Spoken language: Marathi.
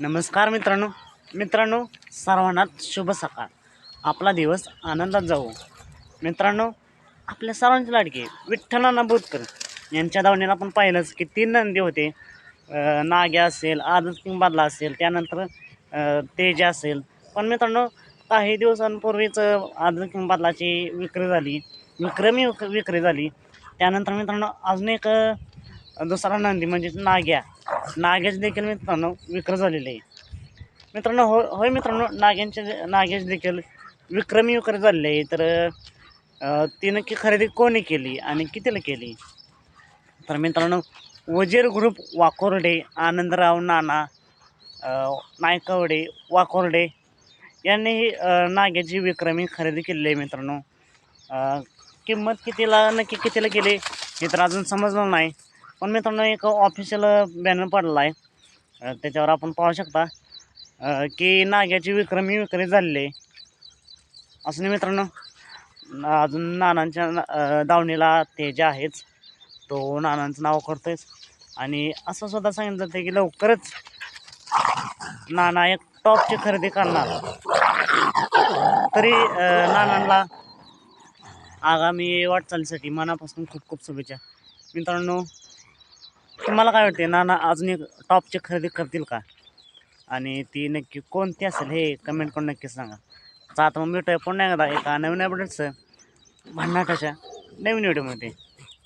नमस्कार मित्रांनो. मित्रांनो सर्वांनाच शुभ सकाळ. आपला दिवस आनंदात जाऊ मित्रांनो आपल्या सर्वांचे लाडके विठ्ठलांना बोधकर यांच्या दावणीला आपण पाहिलंच की तीन नंदी होते. नागे नाग्या असेल आदत किंग बादला असेल त्यानंतर अं, तेजा असेल. पण मित्रांनो काही दिवसांपूर्वीच आदत किंग बादलाची विक्री झाली. विक्रमी विक विक्री झाली. त्यानंतर मित्रांनो अजून एक दुसरा नंदी म्हणजेच नाग्या. नागेश देखील मित्रांनो विक्र झालेले आहे मित्रांनो हो होय मित्रांनो नाग्यांचे नागेश देखील विक्रमी विक्री झालेले आहे तर ती नक्की खरेदी कोणी केली आणि कितीला केली? तर मित्रांनो वजीर ग्रुप वाकोर्डे आनंदराव नाना नायकवडे वाकोर्डे यांनी ही नाग्याची विक्रमी खरेदी केलेली आहे मित्रांनो. किंमत कितीला नक्की कितीला केली हे तर अजून समजलं नाही. पण मित्रांनो एक ऑफिशियल बॅनर पडला आहे त्याच्यावर आपण पाहू शकता की नाग्याची विक्रमी विक्री झालेली आहे. असं नाही मित्रांनो अजून नानांच्या दावणीला ते जे आहेच तो नानांचं नाव करतोयच. आणि असं सुद्धा सांगितलं जातं की लवकरच नाना एक टॉपची खरेदी करणार. तरी नानांना आगामी वाटचालीसाठी मनापासून खूप खूप शुभेच्छा. मित्रांनो तुम्हाला काय वाटते नाना अजून एक टॉपची खरेदी करतील का? आणि ती नक्की कोणती असेल हे कमेंट करून नक्की सांगा. तर आता मग भेटूया पुन्हा एकदा एका नवीन अपडेट्स भन्नाटाच्या नवीन व्हिडिओमध्ये